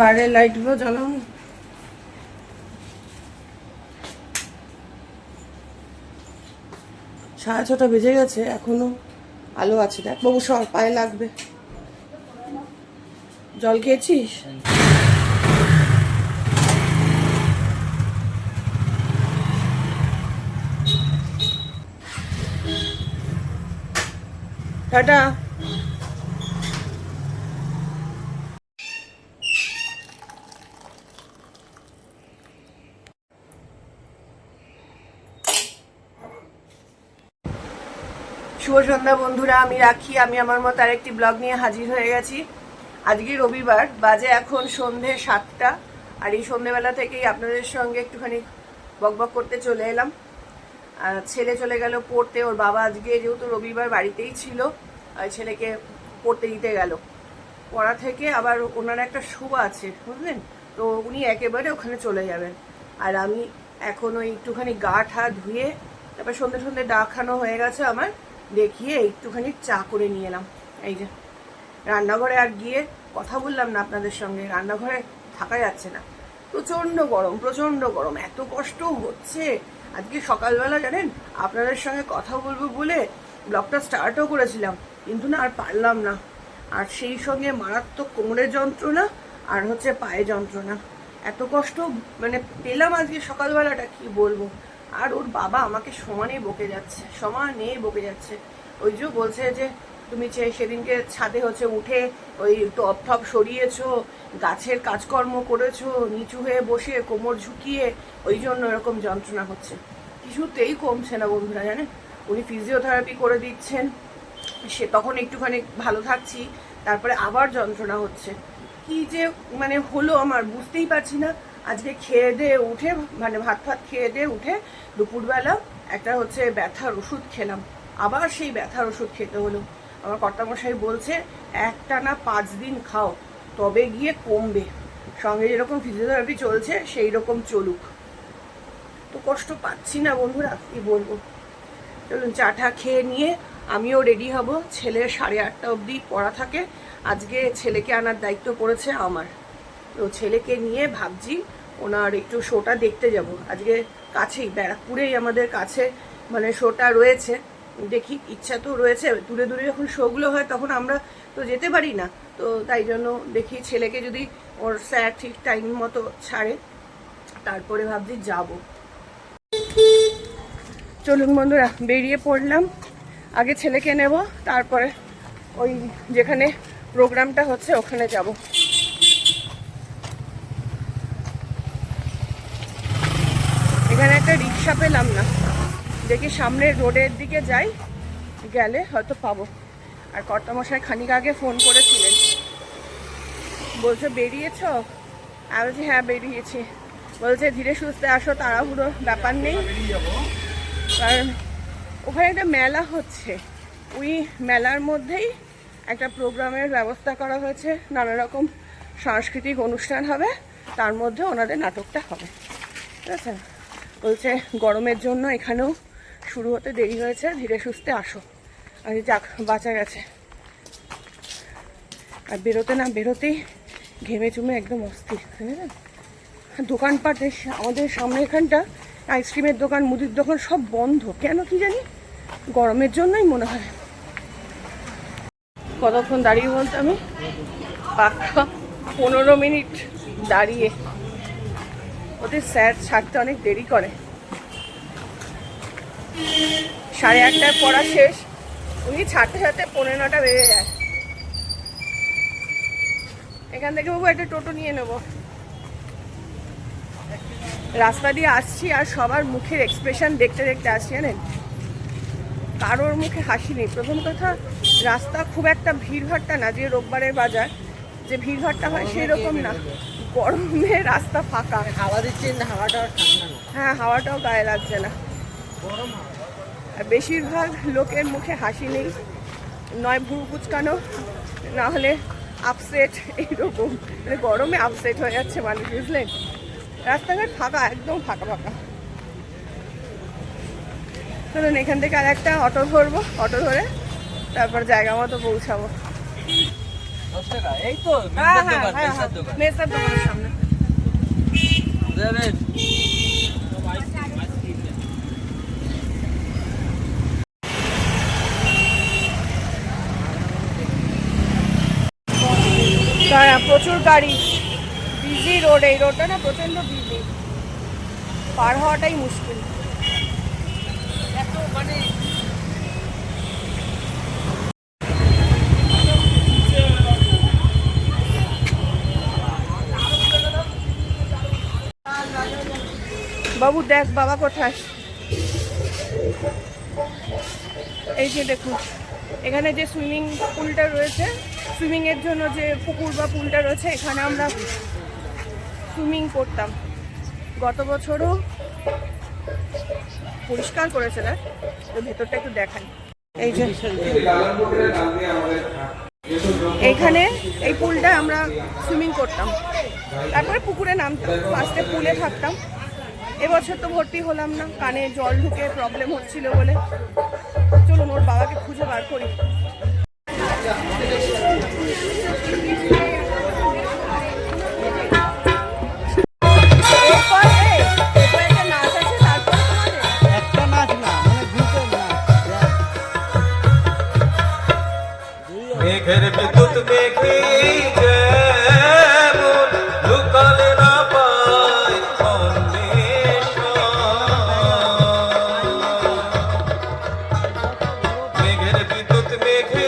বাইরের লাইটগুলো জ্বালাও। সাড়ে ছটা বেজে গেছে, এখনও আলো আছে। দেখ বাবু, সর, পায়ে লাগবে। জল খেয়েছিস? টাটা। শুভ সন্ধ্যা বন্ধুরা, আমি রাখি। আমি আমার মতো আরেকটি ব্লগ নিয়ে হাজির হয়ে গেছি। আজকে রবিবার, বাজে এখন সন্ধে সাতটা। আর এই সন্ধেবেলা থেকেই আপনাদের সঙ্গে একটুখানি বকবক করতে চলে এলাম। আর ছেলে চলে গেল পড়তে। ওর বাবা আজকে যেহেতু রবিবার বাড়িতেই ছিল ছেলেকে পড়তে দিতে গেল। পড়া থেকে আবার ওনার একটা শো আছে, বুঝলেন? তো উনি একেবারে ওখানে চলে যাবেন। আর আমি এখন ওই একটুখানি গা ঠা ধুয়ে, তারপর সন্ধ্যে সন্ধ্যে ডা খানো হয়ে গেছে আমার। দেখিয়ে একটুখানি চা করে নিয়ে এলাম। এই যে, রান্নাঘরে আর গিয়ে কথা বললাম না আপনাদের সঙ্গে, রান্নাঘরে থাকা যাচ্ছে না। প্রচণ্ড গরম প্রচণ্ড গরম, এত কষ্ট হচ্ছে। আজকে সকালবেলা জানেন, আপনাদের সঙ্গে কথা বলব বলে ব্লগটা স্টার্টও করেছিলাম, কিন্তু না আর পারলাম না। আর সেই সঙ্গে মারাত্মক কোমরের যন্ত্রণা আর হচ্ছে পায়ে যন্ত্রণা। এত কষ্ট মানে পেলাম আজকে সকালবেলাটা, কি বলব? আর ওর বাবা আমাকে সমানে বকে যাচ্ছে সমানে বকে যাচ্ছে। ওই যে বলছে যে, তুমি যে সেদিনকে ছাদে হচ্ছে উঠে ওই টপ টপ সরিয়েছো, গাছের কাজকর্ম করেছ, নিচু হয়ে বসে কোমর ঝুঁকিয়ে, ওই জন্য এরকম যন্ত্রণা হচ্ছে। কিছুতেই কমছে না বন্ধুরা, জানে? উনি ফিজিওথেরাপি করে দিচ্ছেন, সে তখন একটুখানি ভালো থাকছি, তারপরে আবার যন্ত্রণা হচ্ছে। কি যে মানে হলো আমার বুঝতেই পারছি না। আজকে খেয়ে দিয়ে উঠে মানে ভাত ফাত খেয়ে দিয়ে উঠে দুপুরবেলা একটা হচ্ছে ব্যথার ওষুধ খেলাম। আবার সেই ব্যথার ওষুধ খেতে হলো। আমার কর্তামশাই বলছে একটা না পাঁচ দিন খাও, তবে গিয়ে কমবে। সঙ্গে যেরকম ফিজিওথেরাপি চলছে সেই রকম চলুক। তো কষ্ট পাচ্ছি না বন্ধুরা, কি বলব? চলুন চাটা খেয়ে নিয়ে আমিও রেডি হব। ছেলে সাড়ে আটটা অবধি পড়া থাকে। আজকে ছেলেকে আনার দায়িত্ব পড়েছে আমার। তো ছেলেকে নিয়ে ভাবছি ওনার একটু শোটা দেখতে যাব। আজকে কাছেই, ব্যারাকপুরেই আমাদের কাছে মানে শোটা রয়েছে। দেখি, ইচ্ছা তো রয়েছে। দূরে দূরে যখন শোগুলো হয় তখন আমরা তো যেতে পারি না। তো তাই জন্য দেখি ছেলেকে যদি ওর স্যার ঠিক টাইম মতো ছাড়ে, তারপরে ভাবছি যাব। চলুন বন্ধুরা, বেরিয়ে পড়লাম। আগে ছেলেকে নেব, তারপরে ওই যেখানে প্রোগ্রামটা হচ্ছে ওখানে যাব। এখানে একটা রিক্সা পেলাম না। দেখি সামনের রোডের দিকে যাই, গেলে হয়তো পাবো। আর কর্তামশাই খানিক আগে ফোন করেছিলেন। বলছে, বেরিয়েছ? আমি বলছি হ্যাঁ বেরিয়েছি। বলছে, ধীরে সুস্থে আসো, তাড়াহুড়ো ব্যাপার নেই। কারণ ওখানে একটা মেলা হচ্ছে। ওই মেলার মধ্যেই একটা প্রোগ্রামের ব্যবস্থা করা হয়েছে। নানা রকম সাংস্কৃতিক অনুষ্ঠান হবে। তার মধ্যে ওনাদের নাটকটা হবে। ঠিক আছে? বলছে, গরমের জন্য এখানেও শুরু হতে দেরি হয়েছে, ধীরে সুস্থে আসো। আমি যাক, বাঁচা গেছে। আর বেরোতে না বেরোতেই ঘেমে চুমে একদম অস্থির বুঝলেন দোকানপাট আমাদের সামনে এখানটা আইসক্রিমের দোকান, মুদির দোকান সব বন্ধ। কেন কি জানি? গরমের জন্যই মনে হয়। কতক্ষণ দাঁড়িয়ে বলতো আমি? পাক্কা পনেরো মিনিট দাঁড়িয়ে। ওদের স্যার ছাড়তে অনেক দেরি করে। সাড়ে আটটায় পড়া শেষ। উনি ছাড়তে ছাড়তে পনেরো নটা বেজে যায়। এখান থেকে বাবু একটা টোটো নিয়ে নেব। রাস্তা দিয়ে আসছি আর সবার মুখের এক্সপ্রেশন দেখতে দেখতে আসছি জানেন? কারোর মুখে হাসি নেই। প্রথম কথা রাস্তা খুব একটা ভিড়ভাট্টা না যে রোববারের বাজার। যে ভিড়ভাট্টা হয় সেই রকম না। গরমে রাস্তা ফাঁকা। হাওয়া দিচ্ছে হ্যাঁ হাওয়াটাও গায়ে লাগছে না। আর বেশিরভাগ লোকের মুখে হাসি নেই নয় ভুরু কুচকানো না হলে আপসেট এইরকম মানে গরমে আপসেট হয়ে যাচ্ছে মানুষ বুঝলেন রাস্তাঘাট ফাঁকা একদম ফাঁকা ফাঁকা। চলুন এখান থেকে আর একটা অটো ধরবো অটো ধরে তারপর জায়গা মতো পৌঁছাবো। দশ টাকা? এই তো হ্যাঁ হ্যাঁ দোকান হ্যাঁ মেসার দোকানের সামনে। প্রচুর গাড়ি। বিজি রোড এই রোডটা না প্রচণ্ড বিজি পার হওয়াটাই মুশকিল। এত মানে বাবু দেখ বাবা কোথায়? এই যে দেখুন, এখানে যে সুইমিং পুলটা রয়েছে, সুইমিং এর জন্য যে পুকুর বা পুলটা রয়েছে, এখানে আমরা সুইমিং করতাম। গত বছরও পরিষ্কার করেছে না? তো ভেতরটা একটু দেখাই এই যে এইখানে এই পুলটা আমরা সুইমিং করতাম। তারপরে পুকুরে নামতাম ফার্স্টে পুলে থাকতাম। এবছর তো ভর্তি হলাম না, কানে জল ঢুকে প্রবলেম হচ্ছিল বলে। চলুন, ওর বাবাকে খুঁজে বার করি। the big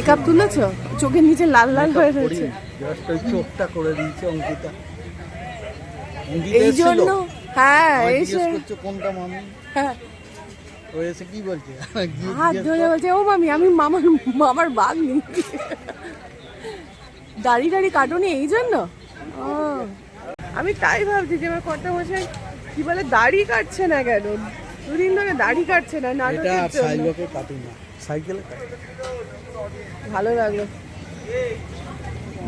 মেকআপ তুলেছো? চোখের নিচে লাল লাল হয়ে রয়েছে। চোখটা করে দিয়েছে অঙ্কিতা। এই জন্য? হ্যাঁ এসে কোনটা মামি? হ্যাঁ। ও এসে কি বলছে? হাত ধরে বলছে ও মামি আমি মামার মামার বাঘ দাড়ি দাড়ি কাটুনি এই জন্য? আমি তাই ভাবছি যে আমার কর্তা মশাই কি বলে দাড়ি কাটছে না কেন? দুদিন ধরে দাড়ি কাটছে না নাটকের জন্য। না। সাইকেলে? ভালো লাগল।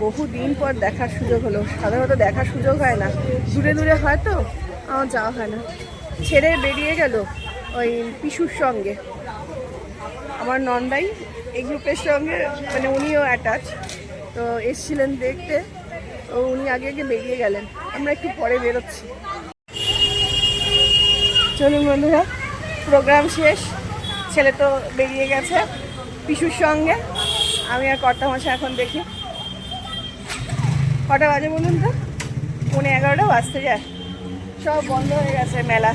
বহু দিন পর দেখার সুযোগ হলো। সাধারণত দেখার সুযোগ হয় না। দূরে দূরে হয় তো, আমার যাওয়া হয় না। ছেড়ে বেরিয়ে গেল ওই পিসুর সঙ্গে। আমার নন্দাই এই গ্রুপের সঙ্গে মানে উনিও অ্যাটাচ তো এসছিলেন দেখতে, তো উনি আগে আগে বেরিয়ে গেলেন। আমরা একটু পরে বেরোচ্ছি। চলুন বন্ধুরা প্রোগ্রাম শেষ। ছেলে তো বেরিয়ে গেছে পিসুর সঙ্গে। আমি আর কর্তা মশাই এখন দেখি। কটা বাজে বলুন তো? পৌনে এগারোটা বাজতে যায়। সব বন্ধ হয়ে গেছে মেলা।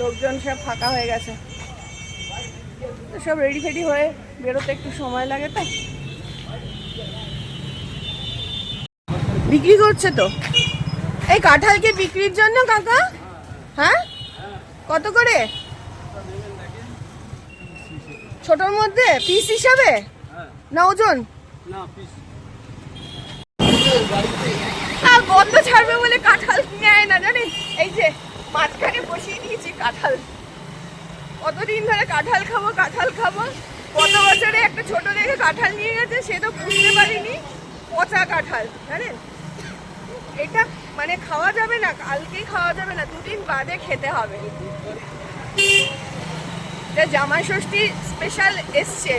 লোকজন সব ফাঁকা হয়ে গেছে। সব রেডি ফেডি হয়ে বেরোতে একটু সময় লাগে তো বিক্রি করছে তো? এই কাঁঠাল কি বিক্রির জন্য কাকা? হ্যাঁ? কত করে? ছোটর মধ্যে? পিস হিসাবে? না ওজন? আ, গন্ধ ছাড়বে বলে কাঁঠাল নেয় না জানেন? এই যে মাঝখানে বসিয়ে দিয়েছি কাঁঠাল। কতদিন ধরে কাঁঠাল খাব কাঁঠাল খাব? কত বছরে একটা ছোট দেখে কাঁঠাল নিয়ে গেছে সে তো বুঝতে পারিনি। পচা কাঁঠাল জানেন? এটা মানে খাওয়া যাবে না কালকেই খাওয়া যাবে না দুদিন বাদে খেতে হবে। এটা জামাই ষষ্ঠী স্পেশাল এসছে।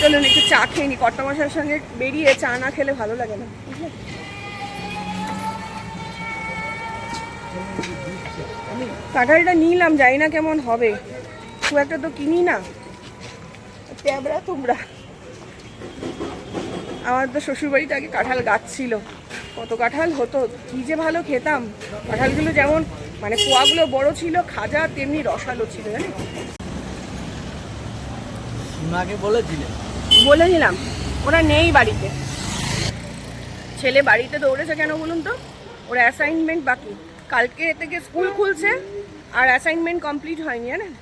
চলুন একটু চা খেয়ে নি কর্তামশার সঙ্গে বেরিয়ে চা না খেলে ভালো লাগে না? কাঁঠালটা নিলাম, জানি না কেমন হবে। খুব একটা তো কিনি না। ট্যাবরা তোমরা। আমার তো শ্বশুরবাড়িতে আগে কাঁঠাল গাছ ছিল। কত কাঁঠাল হতো, কি যে ভালো খেতাম। কাঁঠালগুলো যেমন মানে কোয়াগুলো বড় ছিল খাজা তেমনি রসালো ছিল বলেছিলাম ওরা নেই বাড়িতে। ছেলে বাড়িতে দৌড়েছে কেন বলুন তো? ওর অ্যাসাইনমেন্ট বাকি। কালকে থেকে স্কুল খুলছে আর অ্যাসাইনমেন্ট কমপ্লিট হয়নি জানেন?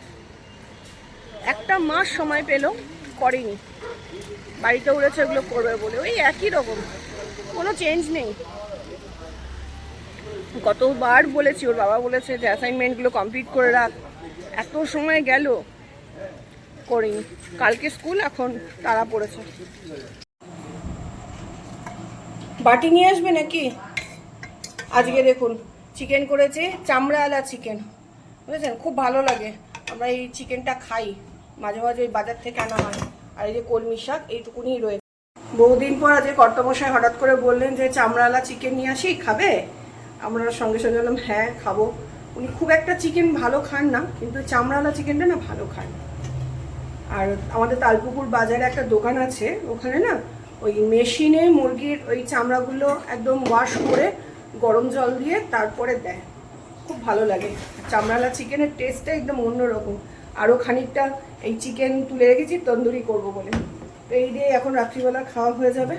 একটা মাস সময় পেল করেনি। বাড়িতে উড়েছে ওগুলো করবে বলে। ওই একই রকম। কোনো চেঞ্জ নেই। কতবার বলেছি, ওর বাবা বলেছে যে অ্যাসাইনমেন্টগুলো কমপ্লিট করে রাখ। এত সময় গেল। করিনি। কালকে স্কুল এখন তারা পড়েছে। বাটি নিয়ে আসবে নাকি? আজকে দেখুন চিকেন করেছে চামড়াওয়ালা চিকেন বুঝেছেন? খুব ভালো লাগে। আমরা এই চিকেনটা খাই। মাঝে মাঝে ওই বাজার থেকে আনা হয়। আর এই যে কলমি শাক এইটুকুনি রয়েছে বহুদিন পর আজকে কর্তমশাই হঠাৎ করে বললেন যে চামড়াওয়ালা চিকেন নিয়ে আসি, খাবে? আমরা সঙ্গে সঙ্গে বললাম হ্যাঁ খাব। উনি খুব একটা চিকেন ভালো খান না, কিন্তু চামড়াওয়ালা চিকেনটা না ভালো খান। আর আমাদের তালপুকুর বাজারে একটা দোকান আছে, ওখানে না ওই মেশিনে মুরগির ওই চামড়াগুলো একদম ওয়াশ করে গরম জল দিয়ে তারপরে দেয়। খুব ভালো লাগে। চামড়ালা চিকেনের টেস্টটা একদম অন্যরকম। আরও খানিকটা এই চিকেন তুলে রেখেছি, তন্দুরি করব বলে। তো এই দিয়ে এখন রাত্রিবেলা খাওয়া হয়ে যাবে।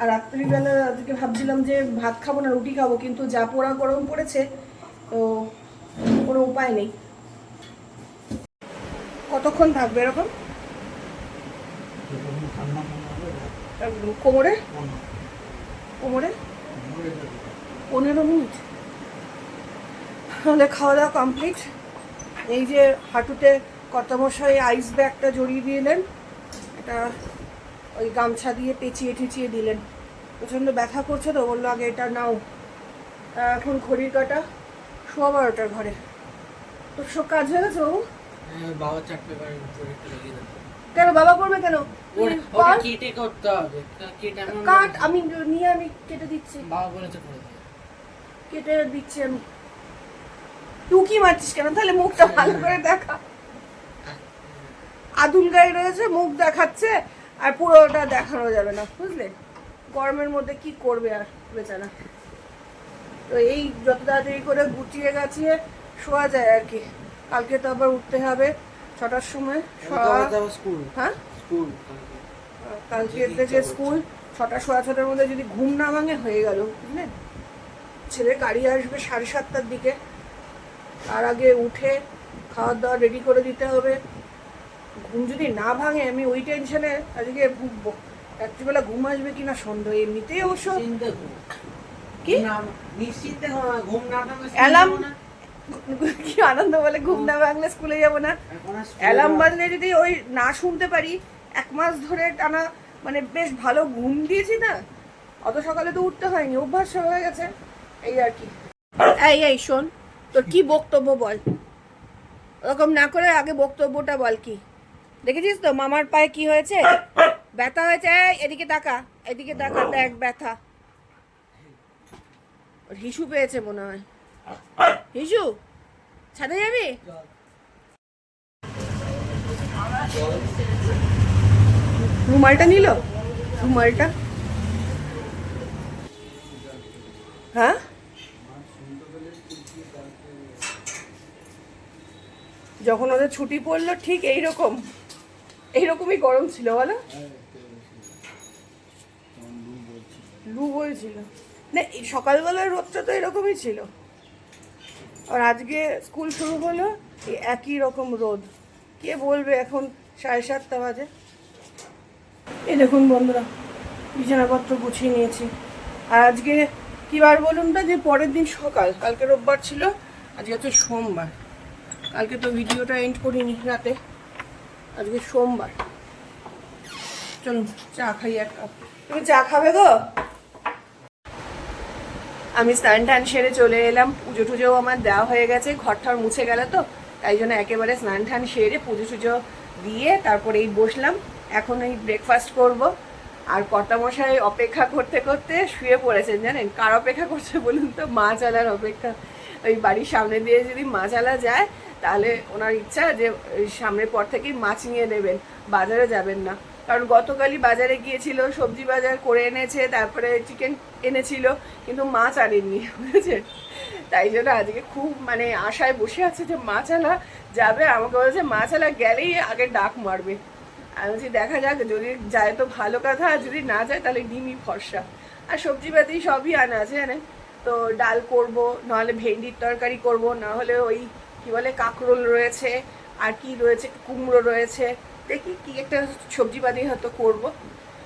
আর রাত্রিবেলা আজকে ভাবছিলাম যে ভাত খাব না রুটি খাব কিন্তু যা পোড়া গরম পড়েছে তো কোনো উপায় নেই। কতক্ষণ থাকবে এরকম? কোমরে? কোমরে? পনেরো মিনিট। তাহলে খাওয়া দাওয়া কমপ্লিট। এই যে হাঁটুতে কর্তামশাই আইস ব্যাগটা জড়িয়ে দিলেন এটা ওই গামছা দিয়ে পেঁচিয়ে ঠেচিয়ে দিলেন। প্রচণ্ড ব্যথা করছে তো বলল আগে এটা নাও। এখন ঘড়ির কাটা সোয়া বারোটার ঘরে। তো সব কাজ হয়ে গেছে বাবু? বাবা চার্ট পেপারের উপরে একটু লাগিয়ে দেবো কেন বাবা করবে কেন? কেটে করতে হবে। কা- কেটে কাট আমি নিয়ে আমি কেটে দিচ্ছি। বাবা বলেছে করে কেটে দিচ্ছি আমি। টুকি মারছিস কেন? তাহলে মুখটা ভালো করে দেখা। আদুল গায়ে রয়েছে মুখ দেখাচ্ছে। আর পুরোটা দেখানো যাবে না বুঝলে? গরমের মধ্যে কি করবে আর বেচারা তো এই যত তাড়াতাড়ি করে গুটিয়ে গাছিয়ে শোয়া যায় আর কি। কালকে তো আবার উঠতে হবে ছটার সময় স্কুল। হ্যাঁ? স্কুল কালকে। থেকে স্কুল ছটা সোয়া ছটার মধ্যে যদি ঘুম না ভাঙে হয়ে গেল বুঝলেন ছেলে গাড়ি আসবে সাড়ে সাতটার দিকে। তার আগে উঠে খাওয়া দাওয়া রেডি করে দিতে হবে। ঘুম যদি না ভাঙে আমি ওই টেনশনে আজকে ভুগবো রাত্রিবেলা ঘুম আসবে কিনা সন্দেহ। এমনিতেই অবশ্য কি? নিশ্চিন্তে ঘুম না- অ্যালার্ম কি আনন্দ বলে ঘুম না ভাঙলে স্কুলে যাব না? অ্যালার্ম বাজলে যদি ওই না শুনতে পারি এক মাস ধরে টানা মানে বেশ ভালো ঘুম দিয়েছি না অত সকালে তো উঠতে হয়নি অভ্যাস হয়ে গেছে। এই আর কি। এই এই শোন তোর কি বক্তব্য বল? ওরকম না করে আগে বক্তব্যটা বল কি? দেখেছিস তো মামার পায়ে কি হয়েছে? ব্যথা হয়েছে এদিকে তাকা এদিকে তাকা, দেখ ব্যথা। হিসু পেয়েছে মনে হয়। হিসু, ছাদে যাবি? রুমালটা নিল? রুমালটা? হ্যাঁ? যখন ওদের ছুটি পড়ল, ঠিক এইরকম। এইরকমই গরম ছিল, বলো? লু বলছিল। না সকালবেলার রোদটা তো এরকমই ছিল। আর আজকে স্কুল শুরু হলো একই রকম রোদ। কে বলবে এখন সাড়ে সাতটা বাজে? এই দেখুন বন্ধুরা, বিছানাপত্র গুছিয়ে নিয়েছি। আর আজকে কি বার বলুন তো, যে পরের দিন সকাল? কালকে রোববার ছিল, আজকে হচ্ছে সোমবার। কালকে তো ভিডিওটা এন্ড করিনি রাতে। আজকে সোমবার। চলুন, চা খাই এক কাপ। তুমি চা খাবে গো? আমি স্নান টান সেরে চলে এলাম। পুজো টুজোও আমার দেওয়া হয়ে গেছে, ঘর ঠর মুছে গেল তো, তাই জন্য একেবারে স্নান টান সেরে পুজো টুজো দিয়ে তারপরে এই বসলাম। এখন এই ব্রেকফাস্ট করব। আর কর্তামশাই অপেক্ষা করতে করতে শুয়ে পড়েছেন জানেন? কার অপেক্ষা করছে বলুন তো? মাছ আলার অপেক্ষা। ওই বাড়ির সামনে দিয়ে যদি মাছ আলা যায় তাহলে ওনার ইচ্ছা যে সামনের পর থেকেই মাছ নিয়ে নেবেন, বাজারে যাবেন না। কারণ গতকালই বাজারে গিয়েছিল, সবজি বাজার করে এনেছে, তারপরে চিকেন এনেছিল, কিন্তু মাছ আনেননি বুঝেছেন তাই জন্য আজকে খুব মানে আশায় বসে আছে যে মাছ আলা যাবে, আমাকে বলেছে মাছ আলা গেলেই আগে ডাক মারবে। আমি বলছি, দেখা যাক, যদি যায় তো ভালো কথা, আর যদি না যায় তাহলে ডিমই ফর্সা আর সবজি পাতি সবই আনা আছে, জানেন? তো ডাল করব নাহলে ভেন্ডির তরকারি করব, না হলে ওই কি বলে, কাঁকরোল রয়েছে, আর কি রয়েছে, কুমড়ো রয়েছে। দেখি কি একটা সবজি পাতি হয়তো করব।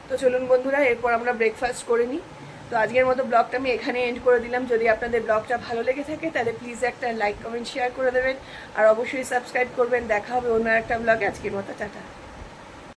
তো চলুন বন্ধুরা, এরপর আমরা ব্রেকফাস্ট করে নিই। তো আজকের মতো ব্লগটা আমি এখানে এন্ড করে দিলাম। যদি আপনাদের ব্লগটা ভালো লেগে থাকে, তাহলে প্লিজ একটা লাইক কমেন্ট শেয়ার করে দেবেন। আর অবশ্যই সাবস্ক্রাইব করবেন। দেখা হবে অন্য একটা ব্লগে আজকের মতো, টাটা।